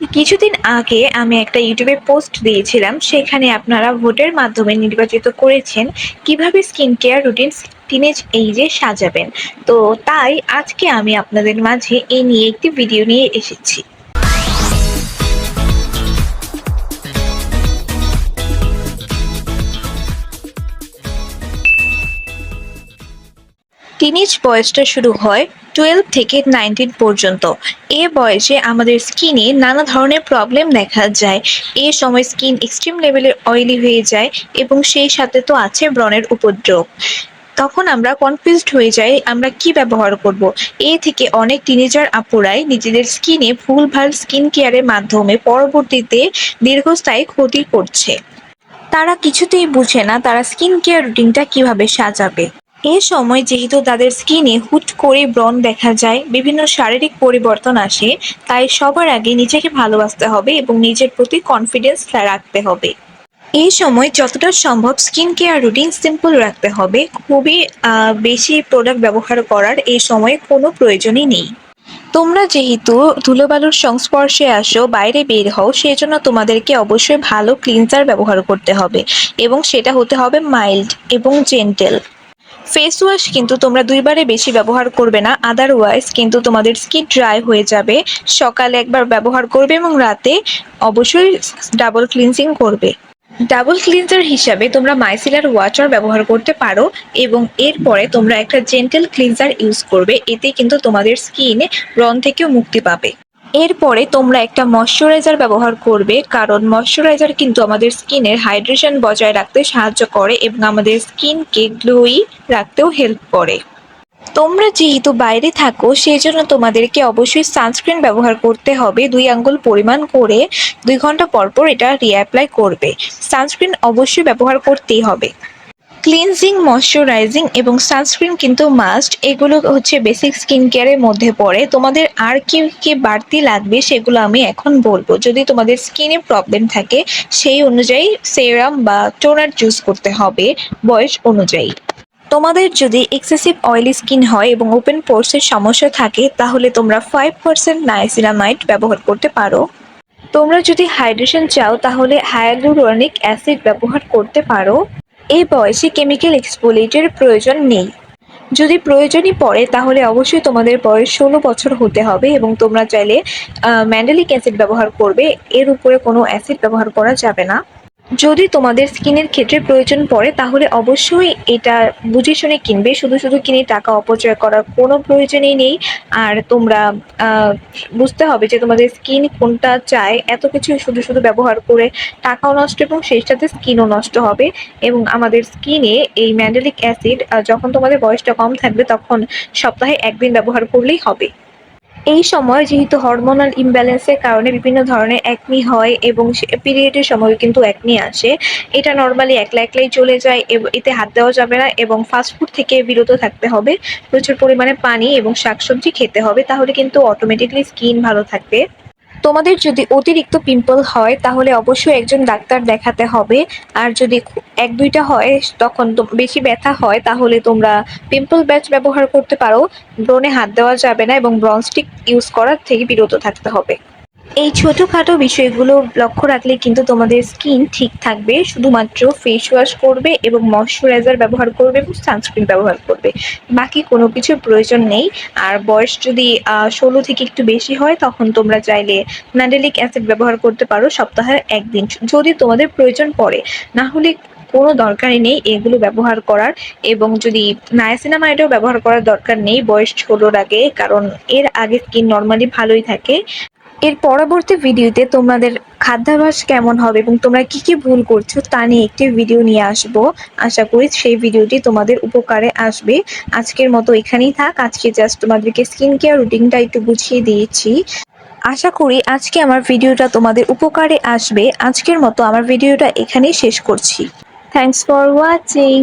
কিছুদিন আগে আমি একটা ইউটিউবে পোস্ট দিয়েছিলাম, সেখানে আপনারা ভোটের মাধ্যমে নির্বাচিত করেছেন কীভাবে স্কিন কেয়ার রুটিন টিনেজ এইজে সাজাবেন। তো তাই আজকে আমি আপনাদের মাঝে এই নিয়ে একটি ভিডিও নিয়ে এসেছি। টিনেজ বয়সটা শুরু হয় টুয়েলভ থেকে নাইনটিন পর্যন্ত। এ বয়সে আমাদের স্কিনে নানা ধরনের প্রবলেম দেখা যায়। এ সময় স্কিন এক্সট্রিম লেভেলের অয়েলি হয়ে যায় এবং সেই সাথে তো আছে ব্রণের উপদ্রব। তখন আমরা কনফিউজড হয়ে যাই, আমরা কি ব্যবহার করব। এ থেকে অনেক টিনেজার আপুরাই নিজেদের স্কিনে ভুলভাল স্কিন কেয়ারের মাধ্যমে পরবর্তীতে দীর্ঘস্থায়ী ক্ষতি করছে। তারা কিছুতেই বুঝে না তারা স্কিন কেয়ার রুটিনটা কীভাবে সাজাবে। এ সময় যেহেতু তাদের স্কিনে হুট করে ব্রণ দেখা যায়, বিভিন্ন শারীরিক পরিবর্তন আসে, তাই সবার আগে নিজেকে ভালোবাসতে হবে এবং নিজের প্রতি কনফিডেন্স রাখতে হবে। এই সময় যতটা সম্ভব স্কিন কেয়ার রুটিন সিম্পল রাখতে হবে, খুবই বেশি প্রোডাক্ট ব্যবহার করার এই সময় কোনো প্রয়োজনই নেই। তোমরা যেহেতু ধুলোবালুর সংস্পর্শে আসো, বাইরে বের হও সেই জন্য তোমাদেরকে অবশ্যই ভালো ক্লিনজার ব্যবহার করতে হবে এবং সেটা হতে হবে মাইল্ড এবং জেন্টেল ফেস ওয়াশ কিন্তু তোমরা দুইবারে বেশি ব্যবহার করবে না আদারওয়াইজ কিন্তু তোমাদের স্কিন ড্রাই হয়ে যাবে। সকালে একবার ব্যবহার করবে এবং রাতে অবশ্যই ডাবল ক্লিনজিং করবে। ডাবল ক্লিনজার হিসাবে তোমরা মাইসিলার ওয়াটার ব্যবহার করতে পারো এবং এরপরে তোমরা একটা জেন্টেল ক্লিনজার ইউজ করবে, এতে কিন্তু তোমাদের স্কিনে ব্রণ থেকেও মুক্তি পাবে। এরপরে তোমরা একটা ময়শ্চারাইজার ব্যবহার করবে, কারণ ময়শ্চারাইজার কিন্তু আমাদের স্কিনের হাইড্রেশন বজায় রাখতে সাহায্য করে এবং আমাদের স্কিনকে গ্লোই রাখতেও হেল্প করে। তোমরা যেহেতু বাইরে থাকো সেই জন্য তোমাদেরকে অবশ্যই সানস্ক্রিন ব্যবহার করতে হবে। দুই আঙ্গুল পরিমাণ করে দুই ঘণ্টা পর পর এটা রিঅ্যাপ্লাই করবে। সানস্ক্রিন অবশ্যই ব্যবহার করতেই হবে। ক্লিনজিং, ময়শ্চারাইজিং এবং সানস্ক্রিন কিন্তু মাস্ট। এগুলো হচ্ছে বেসিক স্কিন কেয়ারের মধ্যে পড়ে। তোমাদের আর কি কি বাড়তি লাগবে সেগুলো আমি এখন বলব। যদি তোমাদের স্কিনে প্রবলেম থাকে, সেই অনুযায়ী সেরাম বা টোনার চুজ করতে হবে বয়স অনুযায়ী। তোমাদের যদি এক্সেসিভ অয়েলি স্কিন হয় এবং ওপেন পোর্সের সমস্যা থাকে, তাহলে তোমরা ফাইভ পার্সেন্ট নাইসিনামাইড ব্যবহার করতে পারো। তোমরা যদি হাইড্রেশন চাও, তাহলে হায়ালুরনিক অ্যাসিড ব্যবহার করতে পারো। এই বয়সে কেমিক্যাল এক্সপোলিটের প্রয়োজন নেই। যদি প্রয়োজনই পড়ে, তাহলে অবশ্যই তোমাদের বয়স ষোলো বছর হতে হবে এবং তোমরা চাইলে ম্যান্ডেলিক অ্যাসিড ব্যবহার করবে। এর উপরে কোনো অ্যাসিড ব্যবহার করা যাবে না। যদি তোমাদের স্কিনের ক্ষেত্রে প্রয়োজন পড়ে, তাহলে অবশ্যই এটা বুঝে শুনে কিনবে। শুধু শুধু কিনে টাকা অপচয় করার কোনো প্রয়োজনই নেই। আর তোমরা বুঝতে হবে যে তোমাদের স্কিন কোনটা চায়। এত কিছু শুধু শুধু ব্যবহার করে টাকাও নষ্ট এবং সেই সাথে স্কিনও নষ্ট হবে। এবং আমাদের স্কিনে এই ম্যান্ডেলিক অ্যাসিড যখন তোমাদের বয়সটা কম থাকবে, তখন সপ্তাহে একদিন ব্যবহার করলেই হবে। এই সময় যেহেতু হরমোনাল ইমব্যালেন্সের কারণে বিভিন্ন ধরনের একনি হয় এবং পিরিয়ডের সময় কিন্তু একনি আসে, এটা নর্মালি একলা একলাই চলে যায় এতে হাত দেওয়া যাবে না এবং ফাস্টফুড থেকে বিরত থাকতে হবে, প্রচুর পরিমাণে পানি এবং শাকসবজি খেতে হবে, তাহলে কিন্তু অটোমেটিকলি স্কিন ভালো থাকবে। তোমাদের যদি অতিরিক্ত পিম্পল হয়, তাহলে অবশ্যই একজন ডাক্তার দেখাতে হবে। আর যদি এক, দুইটা হয়, তখন বেশি ব্যথা হয়, তাহলে তোমরা পিম্পল ব্যাচ ব্যবহার করতে পারো। ব্রনে হাত দেওয়া যাবে না এবং ব্রনস্টিক ইউজ করার থেকে বিরত থাকতে হবে। এই ছোটোখাটো বিষয়গুলো লক্ষ্য রাখলে কিন্তু তোমাদের স্কিন ঠিক থাকবে, শুধুমাত্র ফেস ওয়াশ করবে এবং ময়শ্চারাইজার ব্যবহার করবে এবং সানস্ক্রিন ব্যবহার করবে। বাকি কোনো কিছুর প্রয়োজন নেই। আর বয়স যদি ষোলো থেকে একটু বেশি হয়, তখন তোমরা চাইলে ম্যান্ডেলিক অ্যাসিড ব্যবহার করতে পারো সপ্তাহে একদিন। যদি তোমাদের প্রয়োজন পড়ে, না হলে কোনো দরকারই নেই এগুলো ব্যবহার করার। এবং যদি নায়াসিনামাইডও ব্যবহার করার দরকার নেই, বয়স ষোলোর আগে, কারণ এর আগে স্কিন নর্মালি ভালোই থাকে। এর পরবর্তী ভিডিওতে তোমাদের খাদ্যাভ্যাস কেমন হবে এবং তোমরা কি কি ভুল করছ তা নিয়ে একটি ভিডিও নিয়ে আসব। আশা করি সেই ভিডিওটি তোমাদের উপকারে আসবে। আজকের মতো এখানেই থাক। আজকে জাস্ট তোমাদেরকে স্কিন কেয়ার রুটিনটা একটু বুঝিয়ে দিয়েছি। আশা করি আজকে আমার ভিডিওটা তোমাদের উপকারে আসবে। আজকের মতো আমার ভিডিওটা এখানেই শেষ করছি। Thanks for watching